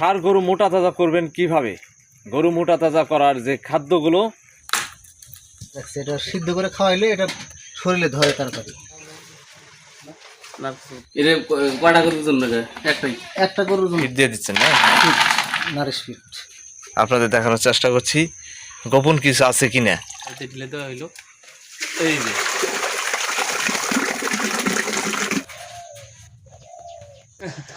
সার গরু মোটা তাজা করবেন কীভাবে? গরু মোটা তাজা করার যে খাদ্যগুলো দেখছি এটা সিদ্ধ করে খাওয়াইলে এটা শরীরে ধরে তাড়াতাড়ি। এটা কয়টা একটাই। একটা গরুর জন্য। দিয়ে দিচ্ছেন না? নারিশ ফিট আপনাদের দেখানোর চেষ্টা করছি গোপন কিছু আছে কিনা? ঢেলে দেওয়া হইল। এই যে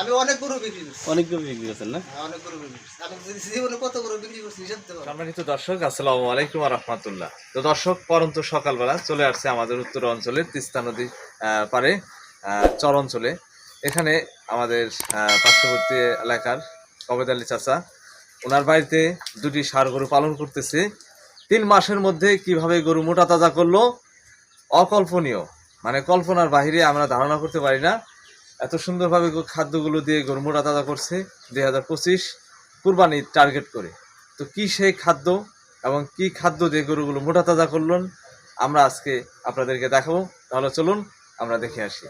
আমি অনেক গরু বিক্রি করছি। অনেক গরু বিক্রি করছেন না? অনেক গরু বিক্রি করছি। আমি জীবনে কত গরু বিক্রি করছি হিসাব সম্মানিত দর্শক আসসালামু আলাইকুম রহমতুল্লাহ। তো দর্শক পরন্ত সকালবেলা চলে আসছে আমাদের উত্তর অঞ্চলের তিস্তা নদী পারে চর অঞ্চলে। এখানে আমাদের পার্শ্ববর্তী এলাকার কবেদ আলী চাচা ওনার বাড়িতে দুটি ষাঁড় গরু পালন করতেছে। তিন মাসের মধ্যে কীভাবে গরু মোটা তাজা করল? অকল্পনীয়। মানে কল্পনার বাহিরে আমরা ধারণা করতে পারি না। এত সুন্দরভাবে খাদ্যগুলো দিয়ে গরু মোটা তাজা করছে দুই হাজার পঁচিশ কুরবানির টার্গেট করে। তো কি সেই খাদ্য এবং কি খাদ্য দিয়ে গরুগুলো মোটা তাজা করলেন, আমরা আজকে আপনাদেরকে দেখাবো। তাহলে চলুন, আমরা দেখে আসি।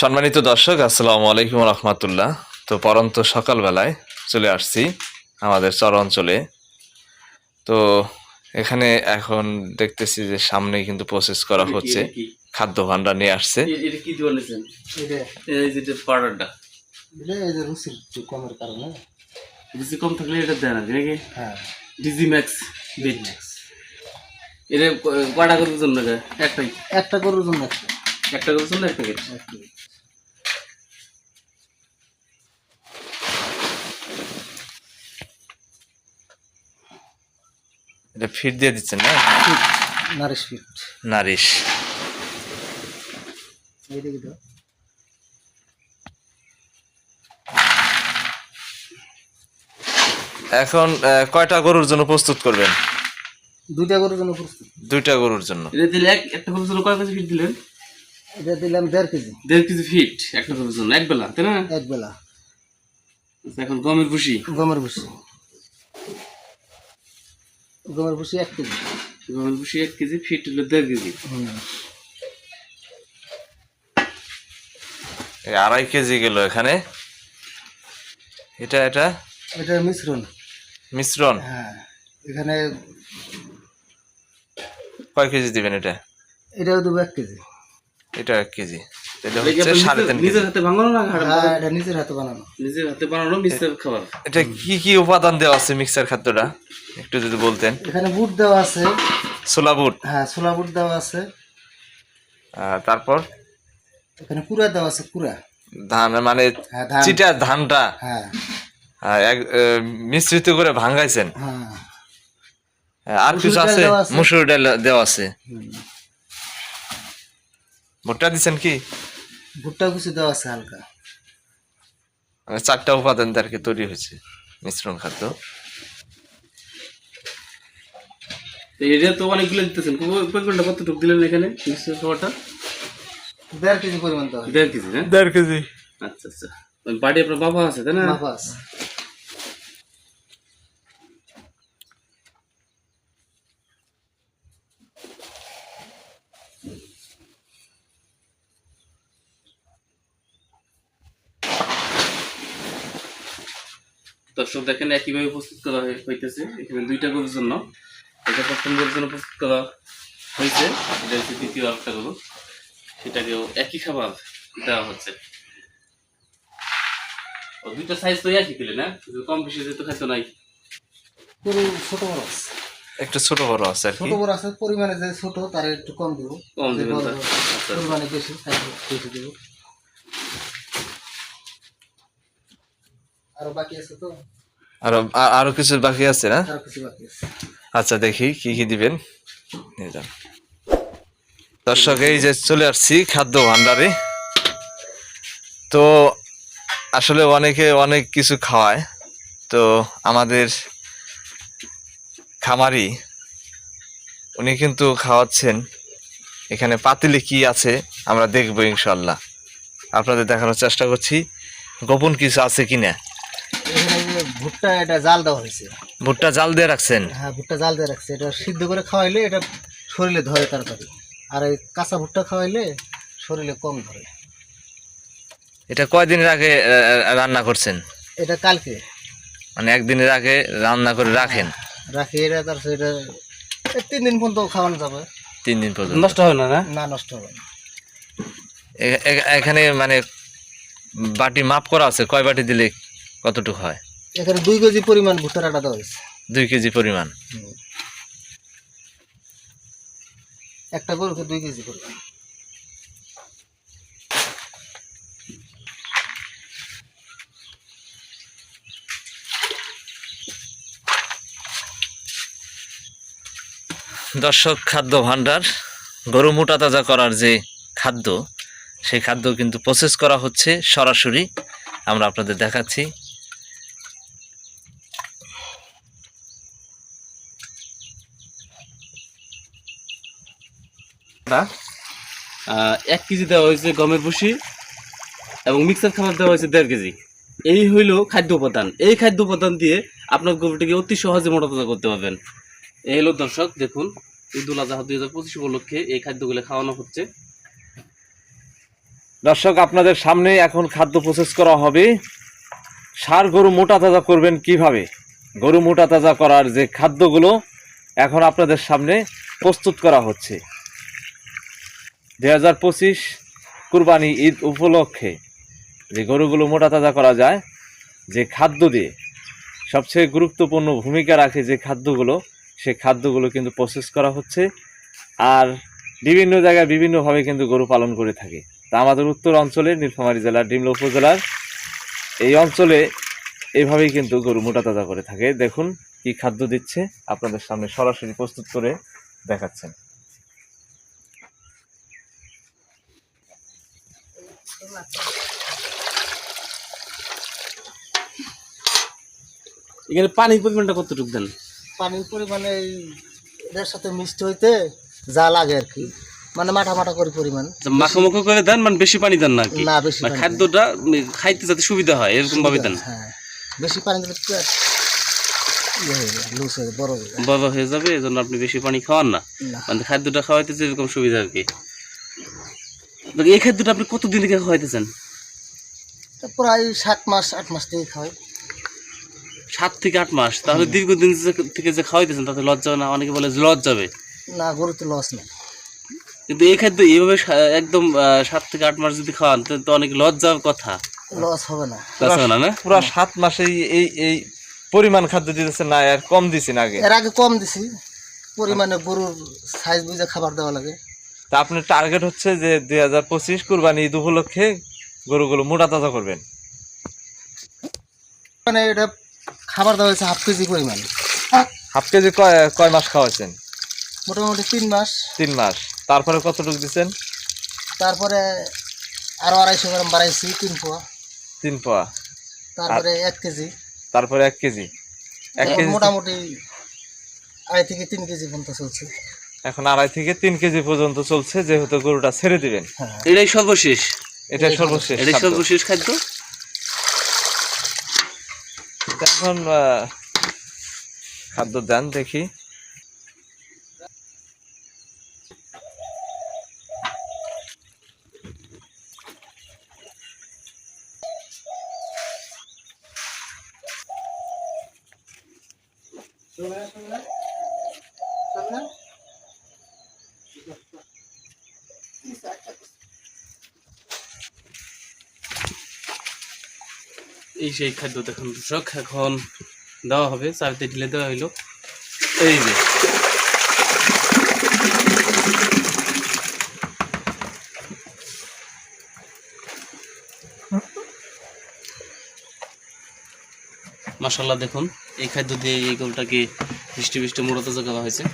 সম্মানিত দর্শক, আসসালামু আলাইকুম রহমতুল্লাহ। তো পরন্ত সকালবেলায় চলে আসছি আমাদের চর অঞ্চলে। তো এখানে এখন দেখতেছি যে সামনে কিন্তু প্রসেস করা হচ্ছে। খাদ্য ভান্ডার নিয়ে আসছে। এটা কি এই যে পাউডারটা এটা এই যে একটু কমের কারণে। কম থাকলে এটা দেয় না নাকি হ্যাঁ। ডিজি ম্যাক্স বিট এটা করে ওজন লাগে একটা গরুর জন্য একটা। একটা করে ওজন এক প্যাকেট এটা ফিট দিয়ে দিচ্ছেন না? Nourish feed. নারিশ। এখন আহ, কয়টা গরুর জন্য প্রস্তুত করবেন? দুইটা গরুর জন্য প্রস্তুত। দুইটা গরুর জন্য। এটা দিলে এক একটা করে ওজন কয় কেজি ফিট দিলেন? এটা দিলাম দেড় কেজি। দেড় কেজি ফিট একটা করে ওজন এক বেলা তাই না? এক বেলা। আচ্ছা, এখন গমের ভুসি। গমের ভুসি। গমের ভুসি এক কেজি। গমের ভুসি এক কেজি ফিট হলো দেড় কেজি। এই আড়াই কেজি গেল এখানে। এটা এটা? এটা মিশ্রণ। মিশ্রণ? হ্যাঁ এখানে কয় কেজি দিবেন এটা? এটাও দেবো এক কেজি। এটা এক কেজি। এটা এটা হচ্ছে সাড়ে তিন নিজের- নিজের হাতে ভাঙানো না হ্যাঁ এটা নিজের হাতে বানানো। নিজের হাতে বানানো মিক্সার খাবার? এটা কি কি উপাদান দেওয়া আছে মিক্সার খাদ্যটা? একটু যদি বলতেন। এখানে বুট দেওয়া আছে। ছোলা বুট। হ্যাঁ ছোলা বুট দেওয়া আছে। তারপর? এখানে কুড়া দেওয়া আছে কুড়া। ধান মানে হ্যাঁ চিটা ধানটা? হ্যাঁ। এক- মিশ্রিত করে ভাঙাইছেন। হ্যাঁ। আর কিছু আছে? মুসুর ডাল দেওয়া আছে। ভুট্টা দিচ্ছেন কি? ভুট্টা কিছু দেওয়া আছে হালকা। মানে চারটা উপাদান দিয়ে তৈরি হয়েছে মিশ্রণ খাদ্য। তো এটা তো অনেকগুলো দিতেছেন। পরিমাণটা কতটুকু দিলেন এখানে মিক্সার খাবারটা? দেড় কেজি পরিমাণ দেওয়া দেড় কেজি না? দেড় কেজি। আচ্ছা আচ্ছা। ওই বাড়ি আপনার বাবা আছে তাই না? মাপা আছে। দর্শক দেখেন একইভাবে প্রস্তুত করা হইতেছে। এখানে দুইটা গরুর জন্য। এটা প্রথম গরুর জন্য প্রস্তুত করা হয়েছে এটা হচ্ছে দ্বিতীয় একটা গরু। সেটাকেও একই খাবার দেওয়া হচ্ছে। ও দুইটা সাইজ তো একই না? কম বেশি যেহেতু খাইতো নাই। গরু ছোট বড় আছে। একটু ছোট বড় আছে আর কি। ছোট বড় আছে পরিমাণে যে ছোট তার একটু কম দেবো। কম আচ্ছা। পরিমাণে বেশি বেশি দেবো। আরও বাকি আছে তো? আর আরও কিছু বাকি আছে না? আরও কিছু বাকি আছে। আচ্ছা দেখি কি কি দিবেন। নিয়ে যান দর্শক এই যে চলে আসছি খাদ্য ভান্ডারে তো আসলে অনেকে অনেক কিছু খাওয়ায়। তো আমাদের খামারি উনি কিন্তু খাওয়াচ্ছেন। এখানে পাতিলে কি আছে আমরা দেখব ইনশাল্লাহ আপনাদের দেখানোর চেষ্টা করছি গোপন কিছু আছে কিনা? এখানে যে ভুট্টা এটা জাল দেওয়া হয়েছে। ভুট্টা জাল দিয়ে রাখছেন? হ্যাঁ ভুট্টা জাল দিয়ে রাখছে। এটা সিদ্ধ করে খাওয়াইলে এটা শরীরে ধরে তাড়াতাড়ি। আর এই কাঁচা ভুট্টা খাওয়াইলে শরীরে কম ধরে। এটা কয়দিনের আগে রান্না করছেন? এটা কালকে। মানে একদিনের আগে রান্না করে রাখেন? রাখি এটা তার এটা তিন দিন পর্যন্ত খাওয়ানো যাবে। তিন দিন পর্যন্ত? নষ্ট হয় না না? না নষ্ট হবে না। এখানে মানে বাটি মাপ করা আছে? কয় বাটি দিলে কতটুকু হয়? এখানে দুই কেজি পরিমাণ ভুট্টার আটা দেওয়া হয়েছে। দুই কেজি পরিমাণ। একটা গরুকে দুই কেজি পরিমাণ। দর্শক খাদ্য ভাণ্ডার গরু মোটা তাজা করার যে খাদ্য সেই খাদ্য কিন্তু প্রসেস করা হচ্ছে সরাসরি। আমরা আপনাদের দেখাচ্ছি। আহ, এক কেজি দেওয়া হয়েছে গমের ভুসি এবং মিক্সার খাবার দেওয়া হয়েছে দেড় কেজি। এই হইল খাদ্য উপাদান। এই খাদ্য উপাদান দিয়ে আপনার গরুটিকে অতি সহজে মোটা তাজা করতে পারবেন। এই হলো দর্শক দেখুন ঈদুল আজহা দুই হাজার পঁচিশ উপলক্ষে এই খাদ্যগুলো খাওয়ানো হচ্ছে। দর্শক আপনাদের সামনে এখন খাদ্য প্রসেস করা হবে। সার গরু মোটা তাজা করবেন কীভাবে? গরু মোটা তাজা করার যে খাদ্যগুলো এখন আপনাদের সামনে প্রস্তুত করা হচ্ছে। দুই হাজার পঁচিশ কুরবানি ঈদ উপলক্ষে যে গরুগুলো মোটা তাজা করা যায়, যে খাদ্য দিয়ে সবচেয়ে গুরুত্বপূর্ণ ভূমিকা রাখে যে খাদ্যগুলো, সে খাদ্যগুলো কিন্তু প্রসেস করা হচ্ছে আর বিভিন্ন জায়গায় বিভিন্নভাবে কিন্তু গরু পালন করে থাকে। তা আমাদের উত্তর অঞ্চলে নীলফামারী জেলার, ডিমলা উপজেলার এই অঞ্চলে এভাবেই কিন্তু গরু মোটা তাজা করে থাকে। দেখুন কি খাদ্য দিচ্ছে, আপনাদের সামনে সরাসরি প্রস্তুত করে দেখাচ্ছেন। এখানে পানির পরিমাণটা কতটুকু দেন? পানির পরিমাণে এই এটার সাথে মিষ্টি হইতে যা লাগে আর কি। মানে মাঠা মাঠা করে পরিমাণ। মাখো করে দেন মানে বেশি পানি দেন না কি? না বেশি মানে খাদ্যটা খাইতে যাতে সুবিধা হয় এরকম ভাবে দেন। হ্যাঁ। বেশি পানি দিলে ইয়ে বড় হয়ে যাবে এই জন্য আপনি বেশি পানি খাওয়ান না। মানে খাদ্যটা খাওয়াইতে এরকম সুবিধা আর কি। এই খাদ্যটা আপনি কতদিন থেকে খাওয়াইতেছেন? তো প্রায় সাত মাস আট মাস থেকে খাওয়াই। সাত থেকে আট মাস তাহলে দীর্ঘদিন থেকে যে খাওয়াইতেছেন তাতে লজ্জা না? অনেকে বলে লজ যাবে না গরুতে লস নেই। কিন্তু এই খাদ্য এইভাবে একদম সাত থেকে আট মাস যদি খাওয়ান তো অনেক লজ্জার কথা। লস হবে না। লজ্জা হবে না না? পুরো সাত মাসে এই এই পরিমাণ খাদ্য দিতেছে না আর কম দিছেন আগে। এর আগে কম দিছি। পরিমাণে গরুর সাইজ বুঝে খাবার দেওয়া লাগে। তা আপনার টার্গেট হচ্ছে যে দুই হাজার পঁচিশ কুরবানি ঈদ উপলক্ষে গরুগুলো মোটা তাজা করবেন। মানে এটা খাবার দেওয়া হয়েছে হাফ কেজি পরিমাণ। হাফ কেজি কয় কয় মাস খাওয়াছেন মোটামুটি তিন মাস। তিন মাস। তারপরে কতটুকু দিচ্ছেন? তারপরে আরও আড়াইশো গ্রাম বাড়াইছি তিন পোয়া। তিন পোয়া। তারপরে এক কেজি। তারপরে এক কেজি। এক কেজি মোটামুটি আড়াই থেকে তিন কেজি পর্যন্ত চলছে। এখন আড়াই থেকে তিন কেজি পর্যন্ত চলছে যেহেতু গরুটা ছেড়ে দিবেন। এটাই সর্বশেষ? এটা সর্বশেষ এটাই সর্বশেষ খাদ্য? এখন আহ, খাদ্য দেন দেখি। এই সেই খাদ্য দেখুন দর্শক, এখন দেওয়া হবে চারিতে ঢিলে দেওয়া হইল। এই যে। মাসাল্লাহ দেখুন, এই খাদ্য দিয়ে এই গরুটাকে বৃষ্টি বৃষ্টি মূলত করা হয়েছে।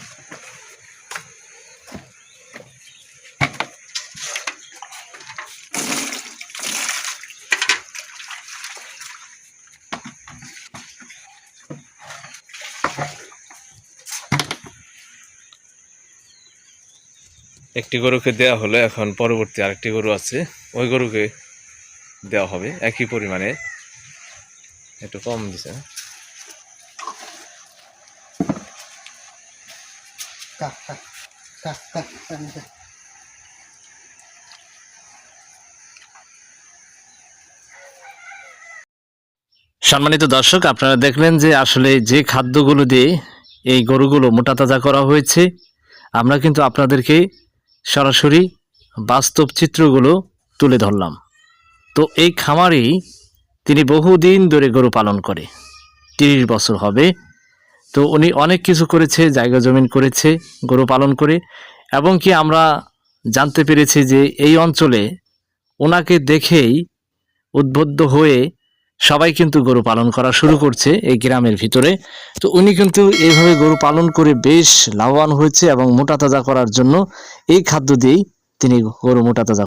একটি গরুকে দেওয়া হলো এখন পরবর্তী আরেকটি গরু আছে ওই গরুকে দেওয়া হবে একই পরিমাণে একটু কম দিছে। সম্মানিত দর্শক আপনারা দেখলেন যে আসলে যে খাদ্যগুলো দিয়ে এই গরুগুলো মোটা তাজা করা হয়েছে আমরা কিন্তু আপনাদেরকে সরাসরি বাস্তব চিত্রগুলো তুলে ধরলাম। তো এই খামারেই তিনি বহুদিন ধরে গরু পালন করে। তিরিশ বছর হবে। তো উনি অনেক কিছু করেছে, জায়গা জমিন করেছে, গরু পালন করে। এবং কি আমরা জানতে পেরেছি যে এই অঞ্চলে ওনাকে দেখেই উদ্বুদ্ধ হয়ে সবাই কিন্তু গরু পালন করা শুরু করছে এই গ্রামের ভিতরে। তো উনি কিন্তু এইভাবে গরু পালন করে বেশ লাভবান হয়েছে এবং মোটা তাজা করার জন্য এই খাদ্য দিয়েই তিনি গরু মোটা তাজা